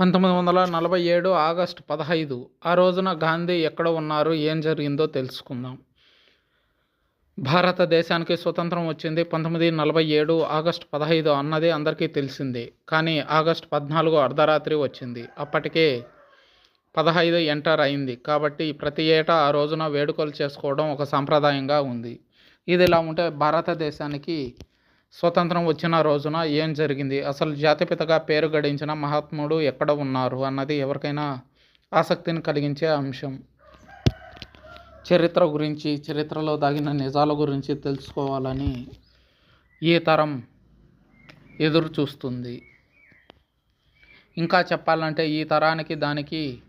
పంతొమ్మిది వందల నలభై ఏడు ఆగస్టు పదహైదు ఆ రోజున గాంధీ ఎక్కడ ఉన్నారు ఏం జరిగిందో తెలుసుకుందాం. భారతదేశానికి స్వతంత్రం వచ్చింది పంతొమ్మిది నలభై ఏడు ఆగస్టు పదహైదు అన్నది అందరికీ తెలిసిందే. కానీ ఆగస్టు పద్నాలుగు అర్ధరాత్రి వచ్చింది. అప్పటికే పదహైదు ఎంటర్ అయింది. కాబట్టి ప్రతి ఏటా ఆ రోజున వేడుకలు చేసుకోవడం ఒక సాంప్రదాయంగా ఉంది. ఇది ఇలా ఉంటే భారతదేశానికి స్వతంత్రం వచ్చిన రోజున ఏం జరిగింది? అసలు జాతిపితగా పేరు గడించిన మహాత్ముడు ఎక్కడ ఉన్నారు? అన్నది ఎవరికైనా ఆసక్తిని కలిగించే అంశం. చరిత్ర గురించి చరిత్రలో దాగిన నిజాల గురించి తెలుసుకోవాలని ఈ తరం ఎదురు చూస్తుంది ఇంకా చెప్పాలంటే ఈ తరానికి దానికి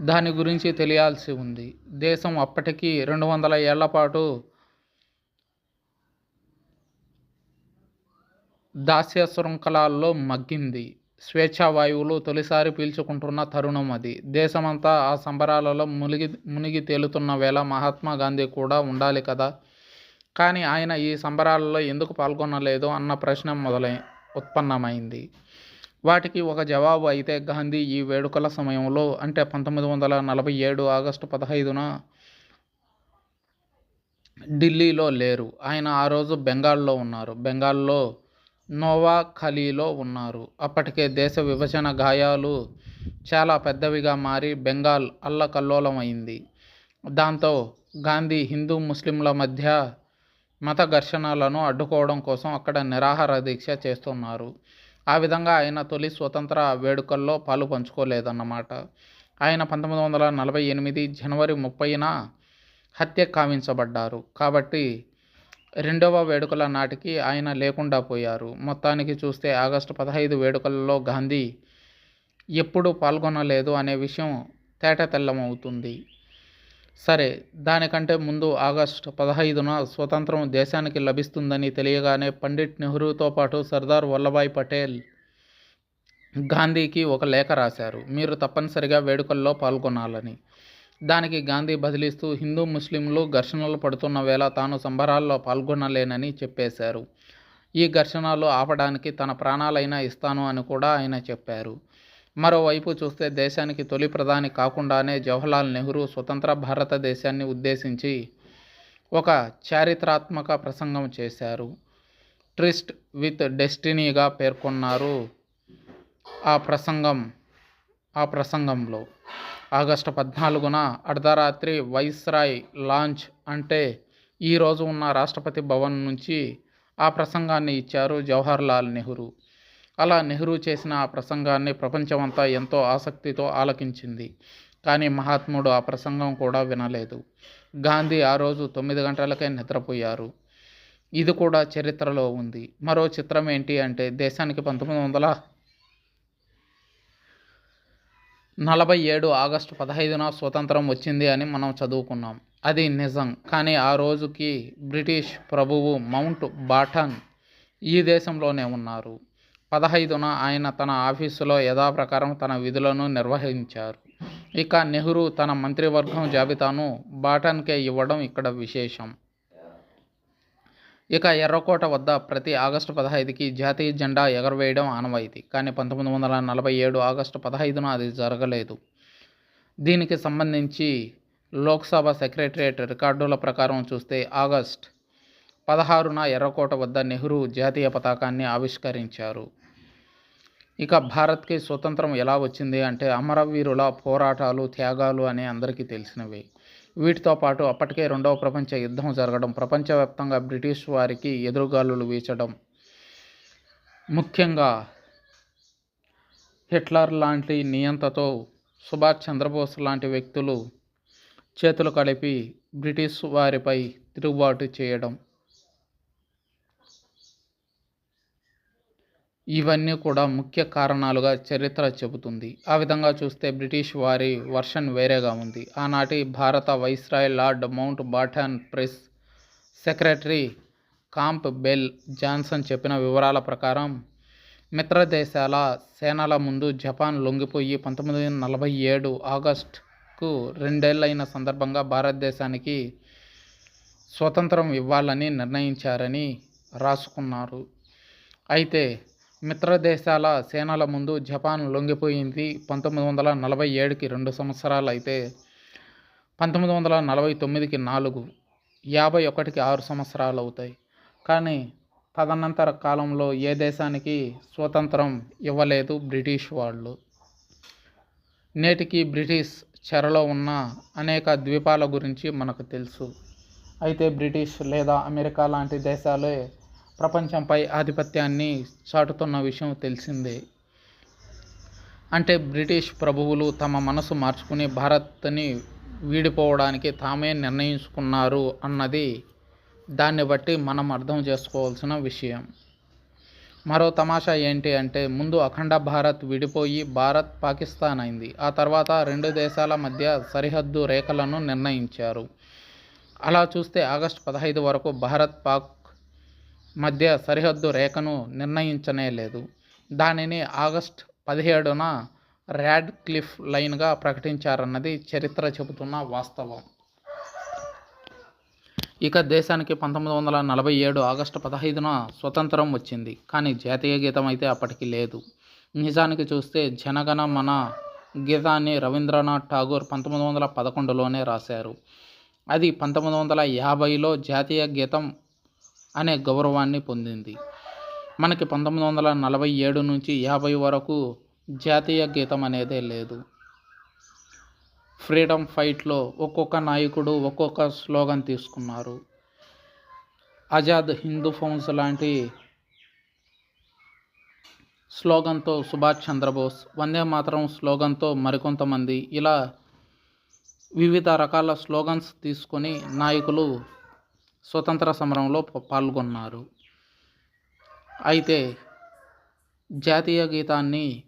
దాని గురించి తెలియాల్సి ఉంది. దేశం అప్పటికి రెండు వందల ఏళ్ళ పాటు దాస్య శృంఖలాల్లో మగ్గింది. స్వేచ్ఛా వాయువులు తొలిసారి పీల్చుకుంటున్న తరుణం అది. దేశమంతా ఆ సంబరాలలో మునిగి మునిగి తేలుతున్న వేళ మహాత్మా గాంధీ కూడా ఉండాలి కదా? కానీ ఆయన ఈ సంబరాలలో ఎందుకు పాల్గొనలేదు అన్న ప్రశ్న మొదలై ఉత్పన్నమైంది. వాటికి ఒక జవాబు అయితే గాంధీ ఈ వేడుకల సమయంలో అంటే పంతొమ్మిది వందల నలభై ఏడు ఆగస్టు పదహైదున ఢిల్లీలో లేరు. ఆయన ఆ రోజు బెంగాల్లో ఉన్నారు. బెంగాల్లో నోవా ఖలీలో ఉన్నారు. అప్పటికే దేశ విభజన గాయాలు చాలా పెద్దవిగా మారి బెంగాల్ అల్లకల్లోలమైంది. దాంతో గాంధీ హిందూ ముస్లింల మధ్య మత ఘర్షణలను అడ్డుకోవడం కోసం అక్కడ నిరాహార దీక్ష చేస్తున్నారు. ఆ విధంగా ఆయన తొలి స్వతంత్ర వేడుకల్లో పాలు పంచుకోలేదన్నమాట. ఆయన పంతొమ్మిది వందల నలభై ఎనిమిది జనవరి ముప్పైన హత్య కావించబడ్డారు. కాబట్టి రెండవ వేడుకల నాటికి ఆయన లేకుండా పోయారు. మొత్తానికి చూస్తే ఆగస్టు పదహైదు వేడుకలలో గాంధీ ఎప్పుడు పాల్గొనలేదు అనే విషయం తేట తెల్లమవుతుంది సరే దానికంటే ముందు ఆగస్టు పదహైదున స్వతంత్రం దేశానికి లభిస్తుందని తెలియగానే పండిట్ నెహ్రూతో పాటు సర్దార్ వల్లభాయ్ పటేల్ గాంధీకి ఒక లేఖ రాశారు. మీరు తప్పనిసరిగా వేడుకల్లో పాల్గొనాలని. దానికి గాంధీ బదిలిస్తూ హిందూ ముస్లింలు ఘర్షణలు పడుతున్న వేళ తాను సంబరాల్లో పాల్గొనలేనని చెప్పేశారు. ఈ ఘర్షణలు ఆపడానికి తన ప్రాణాలైనా ఇస్తాను అని కూడా ఆయన చెప్పారు. మరోవైపు చూస్తే దేశానికి తొలి ప్రధాని కాకుండానే జవహర్లాల్ నెహ్రూ స్వతంత్ర భారతదేశాన్ని ఉద్దేశించి ఒక చారిత్రాత్మక ప్రసంగం చేశారు. ట్రిస్ట్ విత్ డెస్టినీగా పేర్కొన్నారు ఆ ప్రసంగం ఆ ప్రసంగంలో. ఆగస్టు పద్నాలుగున అర్ధరాత్రి వైస్రాయ్ లాంచ్ అంటే ఈరోజు ఉన్న రాష్ట్రపతి భవన్ నుంచి ఆ ప్రసంగాన్ని ఇచ్చారు జవహర్లాల్ నెహ్రూ. అలా నెహ్రూ చేసిన ఆ ప్రసంగాన్ని ప్రపంచమంతా ఎంతో ఆసక్తితో ఆలకించింది. కానీ మహాత్ముడు ఆ ప్రసంగం కూడా వినలేదు. గాంధీ ఆ రోజు తొమ్మిది గంటలకే నిద్రపోయారు. ఇది కూడా చరిత్రలో ఉంది. మరో చిత్రం ఏంటి అంటే దేశానికి పంతొమ్మిది వందల నలభై ఏడు ఆగస్టు పదహైదున స్వతంత్రం వచ్చింది అని మనం చదువుకున్నాం. అది నిజం. కానీ ఆ రోజుకి బ్రిటిష్ ప్రభువు మౌంట్ బాటన్ ఈ దేశంలోనే ఉన్నారు. పదహైదున ఆయన తన ఆఫీసులో యథాప్రకారం తన విధులను నిర్వహించారు. ఇక నెహ్రూ తన మంత్రివర్గం జాబితాను బాటన్కే ఇవ్వడం ఇక్కడ విశేషం. ఇక ఎర్రకోట వద్ద ప్రతి ఆగస్టు పదహైదుకి జాతీయ జెండా ఎగరవేయడం ఆనవాయితీ. కానీ పంతొమ్మిది వందల నలభై ఏడు ఆగస్టు పదహైదున అది జరగలేదు. దీనికి సంబంధించి లోక్సభ సెక్రటరియట్ రికార్డుల ప్రకారం చూస్తే ఆగస్ట్ పదహారున ఎర్రకోట వద్ద నెహ్రూ జాతీయ పతాకాన్ని ఆవిష్కరించారు. ఇక భారత్కి స్వతంత్రం ఎలా వచ్చింది అంటే అమరవీరుల పోరాటాలు త్యాగాలు అని అందరికీ తెలిసినవే. వీటితో పాటు అప్పటికే రెండవ ప్రపంచ యుద్ధం జరగడం ప్రపంచవ్యాప్తంగా బ్రిటిష్ వారికి ఎదురుగాలులు వీచడం. ముఖ్యంగా హిట్లర్ లాంటి నియంతతో సుభాష్ చంద్రబోస్ లాంటి వ్యక్తులు చేతులు కలిపి బ్రిటిష్ వారిపై తిరుగుబాటు చేయడం. ఇవన్నీ కూడా ముఖ్య కారణాలుగా చరిత్ర చెబుతుంది. ఆ విధంగా చూస్తే బ్రిటిష్ వారి వర్షన్ వేరేగా ఉంది. ఆనాటి భారత viceroy lord Mountbatten press secretary Campbell Johnson చెప్పిన వివరాల ప్రకారం మిత్ర దేశాల సేనల ముందు జపాన్ లొంగిపోయి పంతొమ్మిది వందల నలభై ఏడు ఆగస్టుకు రెండేళ్ళైన సందర్భంగా భారతదేశానికి స్వతంత్రం ఇవ్వాలని నిర్ణయించారని రాసుకున్నారు. అయితే మిత్రదేశాల సేనల ముందు జపాన్ లొంగిపోయింది. పంతొమ్మిది వందల నలభై ఏడుకి రెండు సంవత్సరాలు అయితే పంతొమ్మిది వందల నలభై తొమ్మిదికి నాలుగు యాభై ఒకటికి ఆరు సంవత్సరాలు అవుతాయి కానీ తదనంతర కాలంలో ఏ దేశానికి స్వతంత్రం ఇవ్వలేదు బ్రిటిష్ వాళ్ళు. నేటికి బ్రిటిష్ చెరలో ఉన్న అనేక ద్వీపాల గురించి మనకు తెలుసు. అయితే బ్రిటిష్ లేదా అమెరికా లాంటి దేశాలే ప్రపంచంపై ఆధిపత్యాన్ని చాటుతున్న విషయం తెలిసిందే. అంటే బ్రిటిష్ ప్రభువులు తమ మనసు మార్చుకుని భారత్ని వీడిపోవడానికి తామే నిర్ణయించుకున్నారు అన్నది దాన్ని బట్టి మనం అర్థం చేసుకోవాల్సిన విషయం. మరో తమాషా ఏంటి అంటే ముందు అఖండ భారత్ విడిపోయి భారత్ పాకిస్తాన్ అయింది. ఆ తర్వాత రెండు దేశాల మధ్య సరిహద్దు రేఖలను నిర్ణయించారు. అలా చూస్తే ఆగస్టు పదహైదు వరకు భారత్ పాక్ మధ్య సరిహద్దు రేఖను నిర్ణయించనే లేదు. దానిని ఆగస్ట్ పదిహేడున ర్యాడ్ క్లిఫ్ లైన్గా ప్రకటించారన్నది చరిత్ర చెబుతున్న వాస్తవం. ఇక దేశానికి పంతొమ్మిది వందల నలభై ఏడు ఆగస్టు పదహైదున స్వతంత్రం వచ్చింది కానీ జాతీయ గీతం అయితే అప్పటికి లేదు. నిజానికి చూస్తే జనగణ మన గీతాన్ని రవీంద్రనాథ్ ఠాగూర్ పంతొమ్మిది వందల పదకొండులోనే రాశారు. అది పంతొమ్మిది వందల యాభైలో జాతీయ గీతం అనే గౌరవాన్ని పొందింది. మనకి పంతొమ్మిది వందల నలభై ఏడు నుంచి యాభై వరకు జాతీయ గీతం అనేదే లేదు. ఫ్రీడమ్ ఫైట్లో ఒక్కొక్క నాయకుడు ఒక్కొక్క స్లోగన్ తీసుకున్నారు. ఆజాద్ హిందూ ఫౌన్స్ లాంటి స్లోగన్తో సుభాష్ చంద్రబోస్ వందే మాత్రం స్లోగన్తో మరికొంతమంది ఇలా వివిధ రకాల స్లోగన్స్ తీసుకొని నాయకులు స్వతంత్ర సమరంలో పాల్గొన్నారు. అయితే జాతీయ గీతాన్ని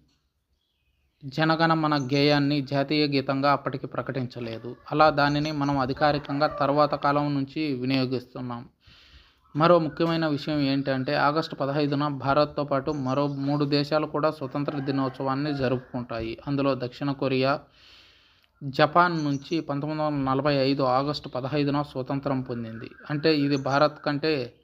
జనగణ మన గేయాన్ని జాతీయ గీతంగా అప్పటికి ప్రకటించలేదు. అలా దానిని మనం అధికారికంగా తర్వాత కాలం నుంచి వినియోగిస్తున్నాం. మరో ముఖ్యమైన విషయం ఏంటంటే ఆగస్టు పదహైదున భారత్తో పాటు మరో మూడు దేశాలు కూడా స్వతంత్ర దినోత్సవాన్ని జరుపుకుంటాయి. అందులో దక్షిణ కొరియా జపాన్ నుంచి పంతొమ్మిది వందల నలభై ఐదు ఆగస్టు పదహైదున స్వతంత్రం పొందింది. అంటే ఇది భారత్ కంటే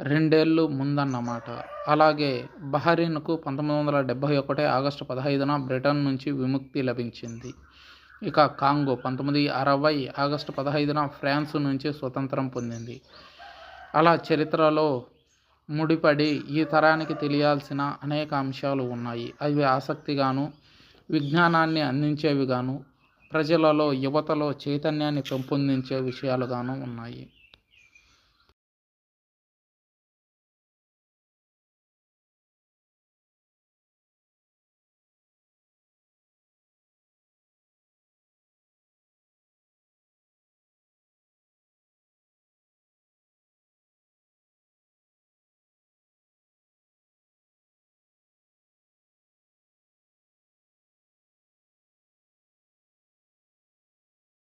రెండేళ్ళు ముందన్నమాట. అలాగే బహరీన్కు పంతొమ్మిది వందల డెబ్భై ఒకటి ఆగస్టు పదహైదున బ్రిటన్ నుంచి విముక్తి లభించింది. ఇక కాంగో పంతొమ్మిది అరవై ఆగస్టు పదహైదున ఫ్రాన్స్ నుంచి స్వతంత్రం పొందింది. అలా చరిత్రలో ముడిపడి ఈ తరానికి తెలియాల్సిన అనేక అంశాలు ఉన్నాయి. అవి ఆసక్తిగాను విజ్ఞానాన్ని అందించేవిగాను ప్రజలలో యువతలో చైతన్యాన్ని పెంపొందించే విషయాలుగాను ఉన్నాయి.